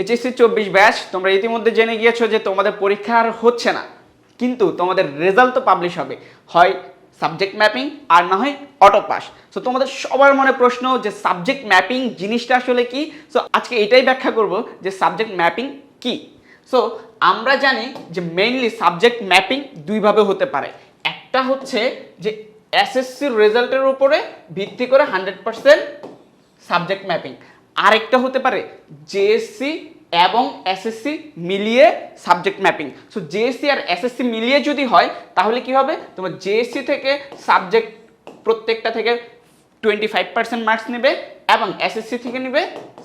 HSC চব্বিশ batch, তোমরা ইতিমধ্যে জেনে গিয়েছো যে তোমাদের পরীক্ষা আর হচ্ছে না। কিন্তু তোমাদের রেজাল্ট তো পাবলিশ হবে। হয় সাবজেক্ট ম্যাপিং আর না হয় অটো পাস সো তোমাদের সবার মনে প্রশ্ন যে সাবজেক্ট ম্যাপিং জিনিসটা আসলে কি? সো আজকে এটাই ব্যাখ্যা করব যে সাবজেক্ট ম্যাপিং কি। সো আমরা জানি যে মেইনলি সাবজেক্ট ম্যাপিং দুইভাবে হতে পারে। একটা হচ্ছে যে এসএসসির রেজাল্টের উপরে ভিত্তি করে হান্ড্রেড পার্সেন্ট সাবজেক্ট ম্যাপিং আরেকটা হতে পারে জেএসসি এবং এসএসসি মিলিয়ে সাবজেক্ট ম্যাপিং সো জেএসসি আর এসএসসি মিলিয়ে যদি হয়, তাহলে কি হবে? তোমার জেএসসি থেকে সাবজেক্ট প্রত্যেকটা থেকে টোয়েন্টি ফাইভ পার্সেন্ট মার্কস নেবে এবং এসএসসি থেকে নেবে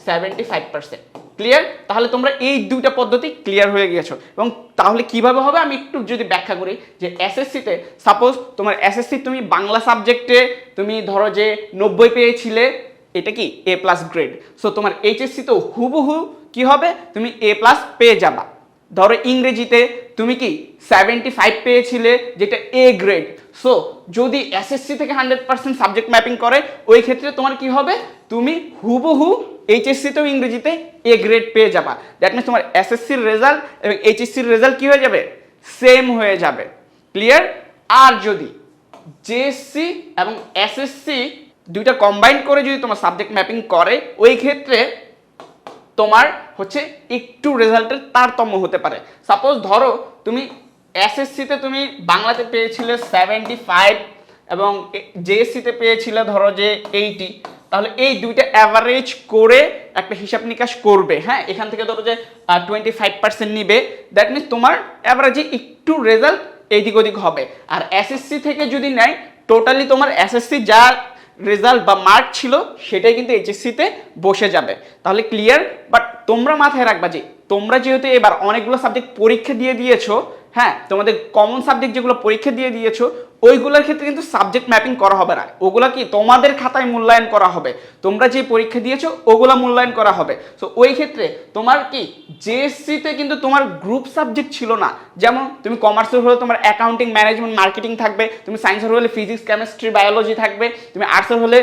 সেভেন্টি ফাইভ পার্সেন্ট ক্লিয়ার তাহলে তোমরা এই দুইটা পদ্ধতি ক্লিয়ার হয়ে গিয়েছো। এবং তাহলে কীভাবে হবে? আমি একটু যদি ব্যাখ্যা করি যে এসএসসিতে সাপোজ তোমার এসএসসি তুমি বাংলা সাবজেক্টে তুমি ধরো যে নব্বই পেয়েছিলে এটা কি এ প্লাস গ্রেড সো তোমার এইচএসসি তো হুবহু কি হবে? তুমি এ প্লাস পেয়ে যাবা। ধরো ইংরেজিতে তুমি কি সেভেন্টি ফাইভ পেয়েছিলে, যেটা এ গ্রেড সো যদি এসএসসি থেকে হান্ড্রেড পার্সেন্ট সাবজেক্ট ম্যাপিং করে, ওই ক্ষেত্রে তোমার কি হবে? তুমি হুবহু এইচএসসিতেও ইংরেজিতে এ গ্রেড পেয়ে যাবা। দ্যাট মিনস তোমার এসএসসির রেজাল্ট এবং এইচএসসির রেজাল্ট কি হয়ে যাবে? সেম হয়ে যাবে। ক্লিয়ার আর যদি জেএসসি এবং এসএসসি দুইটা কম্বাইন করে যদি তোমার সাবজেক্ট ম্যাপিং করে, ওই ক্ষেত্রে তোমার হচ্ছে একটু রেজাল্টের তারতম্য হতে পারে। সাপোজ ধরো তুমি এসএসসিতে তুমি বাংলাতে পেয়েছিলে সেভেন্টি ফাইভ এবং জেএসসিতে পেয়েছিলে ধরো যে এইটি তাহলে এই দুইটা অ্যাভারেজ করে একটা হিসাব নিকাশ করবে হ্যাঁ? এখান থেকে ধরো যে টোয়েন্টি ফাইভ পার্সেন্ট নিবে দ্যাট মিনস তোমার অ্যাভারেজে একটু রেজাল্ট এইদিক ওদিক হবে। আর এসএসসি থেকে যদি নেয় টোটালি তোমার এসএসসি যা রেজাল্ট বা মার্ক ছিল, সেটাই কিন্তু এইচএসসিতে বসে যাবে। তাহলে ক্লিয়ার বাট তোমরা মাথায় রাখবা যে, তোমরা যেহেতু এবার অনেকগুলো সাবজেক্ট পরীক্ষা দিয়ে দিয়েছ হ্যাঁ তোমাদের কমন সাবজেক্ট যেগুলো পরীক্ষা দিয়ে দিয়েছ, ওইগুলোর ক্ষেত্রে কিন্তু সাবজেক্ট ম্যাপিং করা হবে না। ওগুলো কি তোমাদের খাতায় মূল্যায়ন করা হবে? তোমরা যে পরীক্ষা দিয়েছ, ওগুলো মূল্যায়ন করা হবে। সো ওই ক্ষেত্রে তোমার কি জেএসসিতে কিন্তু তোমার গ্রুপ সাবজেক্ট ছিল না। যেমন তুমি কমার্সের হলে তোমার অ্যাকাউন্টিং ম্যানেজমেন্ট মার্কেটিং থাকবে, তুমি সায়েন্সের হলে ফিজিক্স কেমিস্ট্রি বায়োলজি থাকবে, তুমি আর্টসের হলে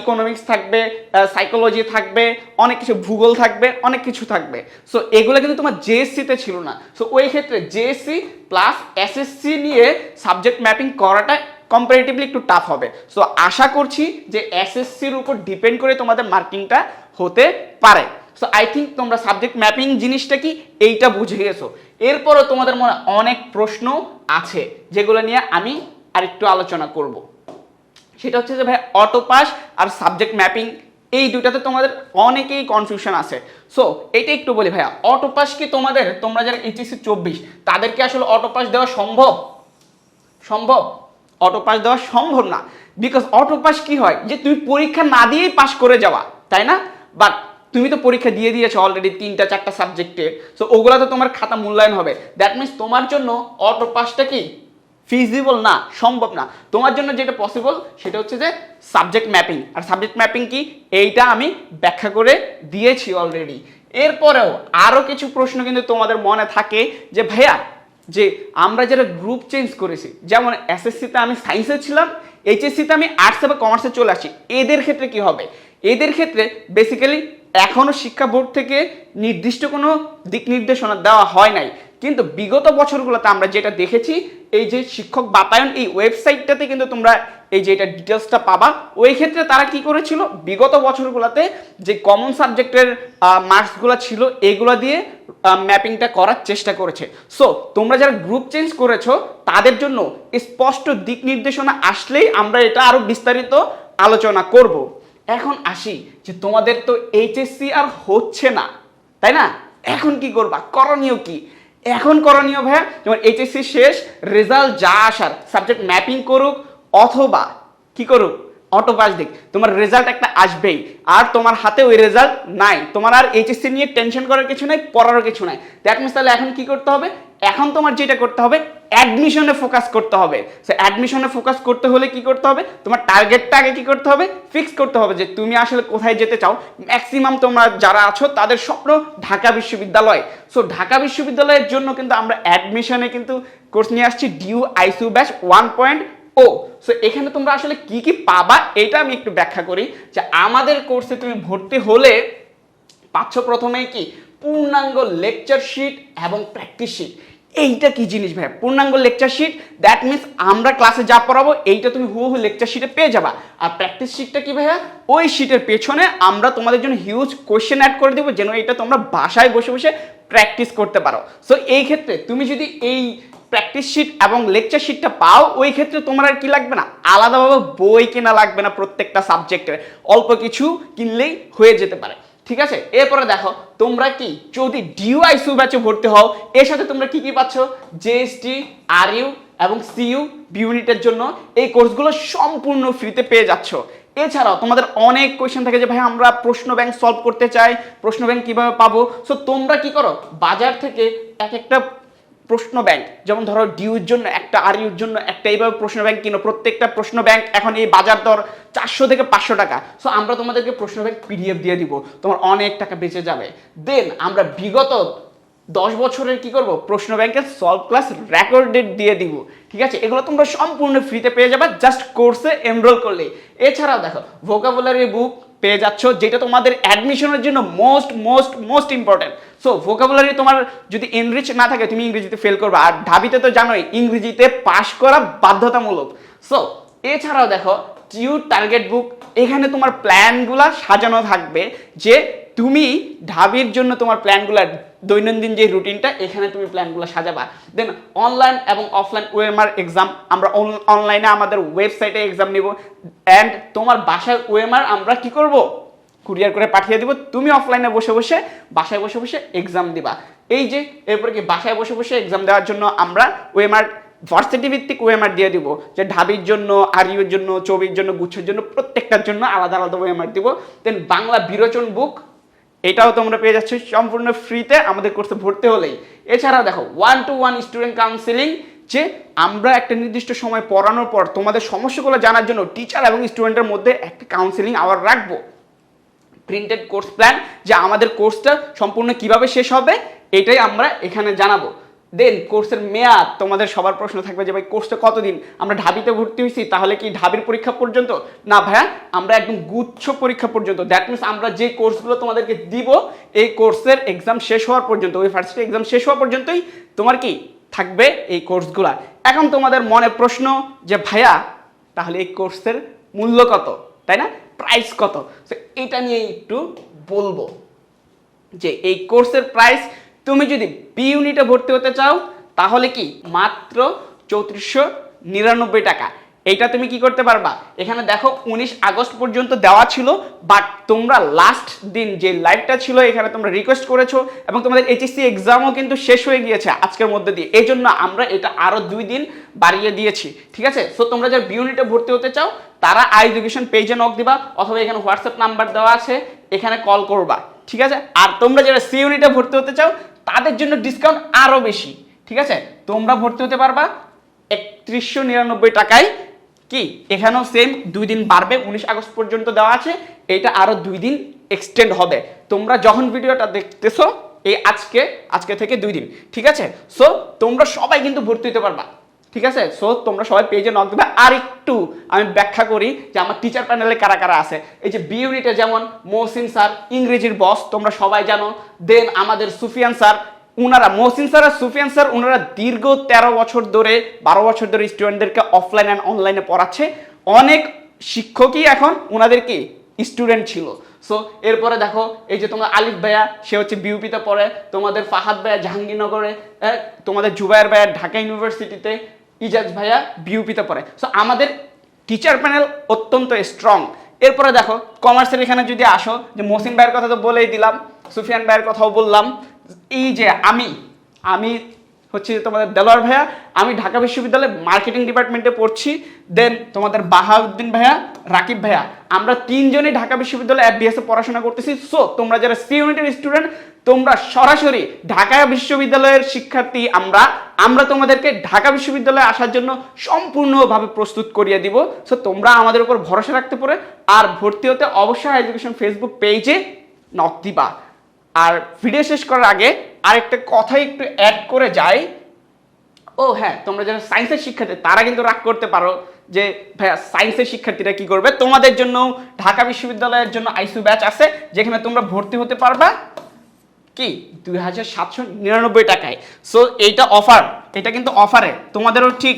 ইকোনমিক্স থাকবে সাইকোলজি থাকবে, অনেক কিছু ভূগোল থাকবে, অনেক কিছু থাকবে। সো এগুলো কিন্তু তোমার জেএসসিতে ছিল না। সো ওই ক্ষেত্রে জেএসসি প্লাস এসএসসি নিয়ে সাবজেক্ট ম্যাপিং করাটা কম্পারেটিভলি একটু টাফ হবে। সো আশা করছি যে এসএসসির উপর ডিপেন্ড করে তোমাদের মার্কিংটা হতে পারে। সো আই থিঙ্ক তোমরা সাবজেক্ট ম্যাপিং জিনিসটা কি এইটা বুঝে গেছো। এরপরও তোমাদের মনে অনেক প্রশ্ন আছে, যেগুলো নিয়ে আমি আরেকটু আলোচনা করব। সেটা হচ্ছে যে ভাই অটো পাস আর সাবজেক্ট ম্যাপিং এই দুটাতে তোমাদের অনেকেই কনফিউশন আছে। সো এটা একটু বলি ভাইয়া অটো পাস কি তোমাদের, তোমরা যারা এইচএসসি চব্বিশ তাদেরকে আসলে অটো পাস দেওয়া সম্ভব? সম্ভব? অটো পাস দেওয়া সম্ভব না। বিকজ অটোপাস কি হয়, যে তুমি পরীক্ষা না দিয়েই পাস করে যাওয়া, তাই না? বাট তুমি তো পরীক্ষা দিয়ে দিয়েছ অলরেডি তিনটা, চারটা সাবজেক্টে সো ওগুলাতে তোমার খাতা মূল্যায়ন হবে। দ্যাট মিনস তোমার জন্য অটো পাসটা কি? ফিজিবল না, সম্ভব না। তোমার জন্য যেটা পসিবল সেটা হচ্ছে যে সাবজেক্ট ম্যাপিং আর সাবজেক্ট ম্যাপিং কি? এইটা আমি ব্যাখ্যা করে দিয়েছি অলরেডি এরপরেও আরও কিছু প্রশ্ন কিন্তু তোমাদের মনে থাকে যে, ভাইয়া, যে আমরা যারা গ্রুপ চেঞ্জ করেছি, যেমন এসএসসিতে আমি সায়েন্সে ছিলাম এইচএসসিতে আমি আর্টসে বা কমার্সে চলে আসি এদের ক্ষেত্রে কি হবে? এদের ক্ষেত্রে বেসিক্যালি এখনও শিক্ষা বোর্ড থেকে নির্দিষ্ট কোনো দিক নির্দেশনা দেওয়া হয় নাই। কিন্তু বিগত বছরগুলোতে আমরা যেটা দেখেছি এই যে শিক্ষক বাতায়ন, এই ওয়েবসাইটটাতে কিন্তু তোমরা এই যে এটা ডিটেলসটা পাবা। ওই ক্ষেত্রে তারা কি করেছিল? বিগত বছরগুলোতে যে কমন সাবজেক্টের মার্কসগুলো ছিল, এগুলো দিয়ে ম্যাপিংটা করার চেষ্টা করেছে। সো তোমরা যারা গ্রুপ চেঞ্জ করেছ, তাদের জন্য স্পষ্ট দিক নির্দেশনা আসলেই আমরা এটা আরও বিস্তারিত আলোচনা করব। এখন আসি যে তোমাদের তো এইচএসসি আর হচ্ছে না, তাই না? এখন কি করবা? করণীয় কি? এখন করণীয় ভাইয়া, যেমন এইচএসসি শেষ রেজাল্ট যা আসার সাবজেক্ট ম্যাপিং করুক অথবা কি করুক? অটোপাস দিক তোমার রেজাল্ট একটা আসবেই, আর তোমার হাতে ওই রেজাল্ট নাই। তোমার আর এইচএসসি নিয়ে টেনশন করার কিছু নাই, পড়ারও কিছু নাই। দ্যাট মিনস তাহলে এখন কি করতে হবে? এখন তোমার যেটা করতে হবে অ্যাডমিশনে ফোকাস করতে হবে। সে অ্যাডমিশনে ফোকাস করতে হলে কি করতে হবে? তোমার টার্গেটটা আগে কি করতে হবে? ফিক্স করতে হবে যে তুমি আসলে কোথায় যেতে চাও। ম্যাক্সিমাম তোমরা যারা আছো, তাদের স্বপ্ন ঢাকা বিশ্ববিদ্যালয়। সো ঢাকা বিশ্ববিদ্যালয়ের জন্য কিন্তু আমরা অ্যাডমিশনে কিন্তু কোর্স নিয়ে আসছি DU ICU batch one point O so এখানে তোমরা আসলে কি কি পাবা, এটা আমি একটু ব্যাখ্যা করি। যে আমাদের কোর্সে তুমি ভর্তি হলে পাচ্ছ প্রথমেই কি? পূর্ণাঙ্গ লেকচার শিট এবং প্র্যাকটিস শিট এইটা কি জিনিস ভাই? পূর্ণাঙ্গ লেকচার শিট দ্যাট মিনস আমরা ক্লাসে যা পড়াবো, এইটা তুমি হুবহু লেকচার শিটে পেয়ে যাবা। আর প্র্যাকটিস শিটটা কি ভাইয়া? ওই শিটের পেছনে আমরা তোমাদের জন্য হিউজ কোয়েশ্চেন অ্যাড করে দেবো, যেন এটা তোমরা বাসায় বসে বসে প্র্যাকটিস করতে পারো। সো এই ক্ষেত্রে তুমি যদি এই প্র্যাকটিস শিট এবং লেকচার শিটটা পাও, ওই ক্ষেত্রে তোমার আর কি লাগবে না? আলাদাভাবে বই কেনা লাগবে না প্রত্যেকটা সাবজেক্টের অল্প কিছু কিনলেই হয়ে যেতে পারে। ঠিক আছে? এরপরে দেখো, তোমরা কি যদি ডিউআইসু ব্যাচে ভর্তি হও, এর সাথে তোমরা কি কি পাচ্ছ? জিএসটি আর ইউ এবং সিইউ বিউনিটের জন্য এই কোর্সগুলো সম্পূর্ণ ফ্রিতে পেয়ে যাচ্ছ। এছাড়াও তোমাদের অনেক কোয়েশ্চেন থাকে যে, ভাই, আমরা প্রশ্ন ব্যাংক সলভ করতে চাই, প্রশ্ন ব্যাংক কীভাবে পাবো? সো তোমরা কি করো? বাজার থেকে এক একটা প্রশ্ন ব্যাংক যেমন ধরো ডিউর জন্য একটা আর ইউর জন্য একটা এইভাবে প্রশ্ন ব্যাংক কিনো, প্রত্যেকটা প্রশ্ন ব্যাংক এখন এই বাজার দর চারশো থেকে পাঁচশো টাকা। সো আমরা তোমাদেরকে প্রশ্ন ব্যাংক পিডিএফ দিয়ে দিব, তোমার অনেক টাকা বেঁচে যাবে। দেন আমরা বিগত দশ বছরের কি করব? প্রশ্ন ব্যাংকের সলভ ক্লাস রেকর্ডেড দিয়ে দিব। ঠিক আছে? এগুলো তোমরা সম্পূর্ণ ফ্রিতে পেয়ে যাবে জাস্ট কোর্সে এনরোল করলে এছাড়াও দেখো ভোকাবুলারি বুক পেয়ে যাচ্ছ, যেটা তোমাদের অ্যাডমিশনের জন্য most most most important so vocabulary তোমার যদি এনরিচ না থাকে, তুমি ইংরেজিতে ফেল করবে। আর ঢাবিতে তো জানোই, ইংরেজিতে পাশ করা বাধ্যতামূলক। সো এছাড়াও দেখো টিউ টার্গেট বুক এখানে তোমার প্ল্যানগুলা সাজানো থাকবে যে তুমি ঢাবির জন্য তোমার প্ল্যানগুলো, দৈনন্দিন যে রুটিনটা, এখানে তুমি প্ল্যানগুলো সাজাবা। দেন অনলাইন এবং অফলাইন ওএমআর এক্সাম আমরা অনলাইনে আমাদের ওয়েবসাইটে এক্সাম নিব। অ্যান্ড তোমার বাসায় ওএমআর আমরা কি করব? কুরিয়ার করে পাঠিয়ে দিব। তুমি অফলাইনে বসে বসে, বাসায় বসে বসে এক্সাম দিবা। এই যে, এরপরে কি বাসায় বসে বসে এক্সাম দেওয়ার জন্য আমরা ওএমআর ভার্সিটি ভিত্তিক ওএমআর দিয়ে দিব। যে ঢাবির জন্য আরিউর জন্য চবির জন্য, গুচ্ছের জন্য, প্রত্যেকটার জন্য আলাদা আলাদা ওএমআর দিব। দেন বাংলা বিরোচন বুক এটাও তোমরা পেয়ে যাচ্ছ সম্পূর্ণ ফ্রিতে, আমাদের কোর্সে ভর্তি হলেই। এছাড়া দেখো one two one student counselling যে আমরা একটা নির্দিষ্ট সময় পড়ানোর পর তোমাদের সমস্যাগুলো জানার জন্য টিচার এবং স্টুডেন্টের মধ্যে একটা কাউন্সিলিং আবার রাখব। প্রিন্টেড কোর্স প্ল্যান যে আমাদের কোর্সটা সম্পূর্ণ কীভাবে শেষ হবে, এটাই আমরা এখানে জানাব। দেন কোর্সের মেয়াদ, তোমাদের সবার প্রশ্ন থাকবে যে, ভাই কোর্সটা কতদিন? আমরা ঢাবিতে ভর্তি হয়েছি, তাহলে কি ঢাবির পরীক্ষা পর্যন্ত? না, ভাইয়া, আমরা একদম গুচ্ছ পরীক্ষা পর্যন্ত। দ্যাট মিনস আমরা যে কোর্সগুলো তোমাদেরকে দিব, এই কোর্সের এক্সাম শেষ হওয়ার পর্যন্ত, ওই ফার্স্ট এক্সাম শেষ হওয়ার পর্যন্তই তোমার কি থাকবে এই কোর্সগুলা এখন তোমাদের মনে প্রশ্ন যে, ভাইয়া, তাহলে এই কোর্সের মূল্য কত? তাই না? প্রাইস কত? এটা নিয়ে একটু বলব যে, এই কোর্সের প্রাইস তুমি যদি বি ইউনিটে ভর্তি হতে চাও, তাহলে কি মাত্র চৌত্রিশশো নিরানব্বই টাকা। এইটা তুমি কি করতে পারবা? এখানে দেখো উনিশ আগস্ট পর্যন্ত দেওয়া ছিল বাট তোমরা লাস্ট দিন যে লাইভটা ছিল, এখানে তোমরা রিকোয়েস্ট করেছ, এবং তোমাদের এইচএসসি এক্সামও কিন্তু শেষ হয়ে গিয়েছে আজকের মধ্যে দিয়ে। এই জন্য আমরা এটা আরও দুই দিন বাড়িয়ে দিয়েছি, ঠিক আছে? সো তোমরা যারা বিউনিটে ভর্তি হতে চাও, তারা আই এডুকেশন পেজে নক দিবা, অথবা এখানে হোয়াটসঅ্যাপ নাম্বার দেওয়া আছে, এখানে কল করবা। ঠিক আছে? আর তোমরা যারা সি ইউনিটে ভর্তি হতে চাও, তাদের জন্য ডিসকাউন্ট আরও বেশি, ঠিক আছে? তোমরা ভর্তি হতে পারবা একত্রিশশো নিরানব্বই টাকায়। কি? এখানেও সেম দুই দিন বাড়বে, উনিশ আগস্ট পর্যন্ত দেওয়া আছে। এটা আরও দুই দিন এক্সটেন্ড হবে। তোমরা যখন ভিডিওটা দেখতেছো, এই আজকে আজকে থেকে দুই দিন, ঠিক আছে? সো তোমরা সবাই কিন্তু ভর্তি হতে পারবা। ঠিক আছে? সো তোমরা সবাই পেজে নক দেবে আর একটু আমি ব্যাখ্যা করি যে আমার টিচার প্যানেলে কারা কারা আছে। এই যে বি ইউনিটে যেমন মহসিন স্যার, ইংরেজির বস তোমরা সবাই জানো। দেন আমাদের সুফিয়ান স্যার, উনারা মহসিন স্যার আর সুফিয়ান স্যার, উনারা দীর্ঘ তেরো বছর ধরে, বারো বছর ধরে স্টুডেন্টদেরকে অফলাইন অ্যান্ড অনলাইনে পড়াচ্ছে। অনেক শিক্ষকই এখন ওনাদের কি? স্টুডেন্ট ছিল। সো এরপরে দেখো, এই যে তোমার আলিফ ভাইয়া, সে হচ্ছে বিউপিতে পড়ে। তোমাদের ফাহাদ ভাইয়া জাহাঙ্গীরনগরে তোমাদের জুবায়ের ভাইয়া ঢাকা ইউনিভার্সিটিতে ইজাজ ভাইয়া বিউপিতে পড়ে। সো আমাদের টিচার প্যানেল অত্যন্ত স্ট্রং এরপরে দেখো কমার্সের এখানে যদি আসো, যে মহসিন ভাইয়ের কথা তো বলেই দিলাম, সুফিয়ান ভাইয়ের কথাও বললাম, এই যে আমি আমি হচ্ছে তোমাদের দেলোয়ার ভাইয়া, আমি ঢাকা বিশ্ববিদ্যালয়ে মার্কেটিং ডিপার্টমেন্টে পড়ছি দেন তোমাদের বাহাউদ্দিন ভাইয়া, রাকিব ভাইয়া। আমরা তিনজনই ঢাকা বিশ্ববিদ্যালয়ে এফবিএস এ পড়াশোনা করতেছি। সো তোমরা যারা সি ইউনিটের স্টুডেন্ট তোমরা সরাসরি ঢাকা বিশ্ববিদ্যালয়ের শিক্ষার্থী, আমরা আমরা তোমাদেরকে ঢাকা বিশ্ববিদ্যালয়ে আসার জন্য সম্পূর্ণভাবে প্রস্তুত করিয়ে দিব। সো তোমরা আমাদের উপর ভরসা রাখতে পারে। আর ভর্তি হতে অবশ্যই এডুকেশন ফেসবুক পেজে নক দিবা। আর ভিডিও শেষ করার আগে আরেকটা কথা একটু অ্যাড করে যাই। ও হ্যাঁ তোমরা যারা সায়েন্সের শিক্ষার্থী, তারা কিন্তু রাগ করতে পারো যে, ভাইয়া সায়েন্সের শিক্ষার্থীরা কি করবে? তোমাদের জন্য ঢাকা বিশ্ববিদ্যালয়ের জন্য আইসিউ ব্যাচ আছে, যেখানে তোমরা ভর্তি হতে পারবা। কি? দুই হাজার সাতশো নিরানব্বই টাকায়। সো এইটা অফার এটা কিন্তু অফারে তোমাদেরও ঠিক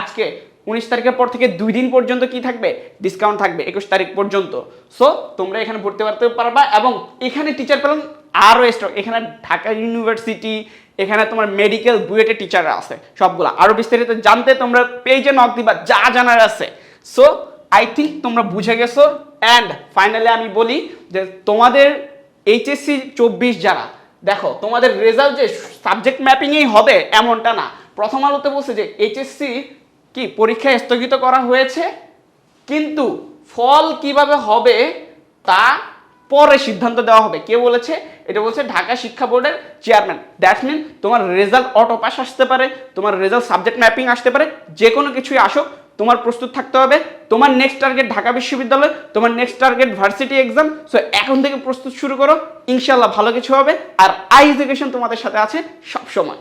আজকে উনিশ তারিখের পর থেকে দুই দিন পর্যন্ত কি থাকবে? ডিসকাউন্ট থাকবে, একুশ তারিখ পর্যন্ত। সো তোমরা এখানে ভর্তি করতে পারবা এবং এখানে টিচার পেলেন আরও স্টক এখানে ঢাকা ইউনিভার্সিটি এখানে তোমার মেডিকেল বুয়েটের টিচাররা আছে, সবগুলো। আরও বিস্তারিত জানতে তোমরা পেজে নক দিবা, যা জানার আছে। সো আই থিঙ্ক তোমরা বুঝে গেছো। অ্যান্ড ফাইনালি আমি বলি যে তোমাদের এইচএসসি চব্বিশ যারা, দেখো, তোমাদের রেজাল্ট যে সাবজেক্ট ম্যাপিংয়েই হবে এমনটা না। প্রথম আলোতে বলছে যে এইচএসসি কি পরীক্ষা স্থগিত করা হয়েছে, কিন্তু ফল কীভাবে হবে তা পরে সিদ্ধান্ত দেওয়া হবে। কে বলেছে? এটা বলছে ঢাকা শিক্ষা বোর্ডের চেয়ারম্যান দ্যাটস মিন তোমার রেজাল্ট অটো পাস আসতে পারে, তোমার রেজাল্ট সাবজেক্ট ম্যাপিং আসতে পারে যে কোনো কিছুই আসুক তোমার প্রস্তুত থাকতে হবে, তোমার নেক্সট টার্গেট ঢাকা বিশ্ববিদ্যালয়, তোমার next target varsity exam so এখন থেকে প্রস্তুত শুরু করো ইনশাল্লাহ ভালো কিছু হবে, আর আই এডুকেশন তোমাদের সাথে আছে সবসময়।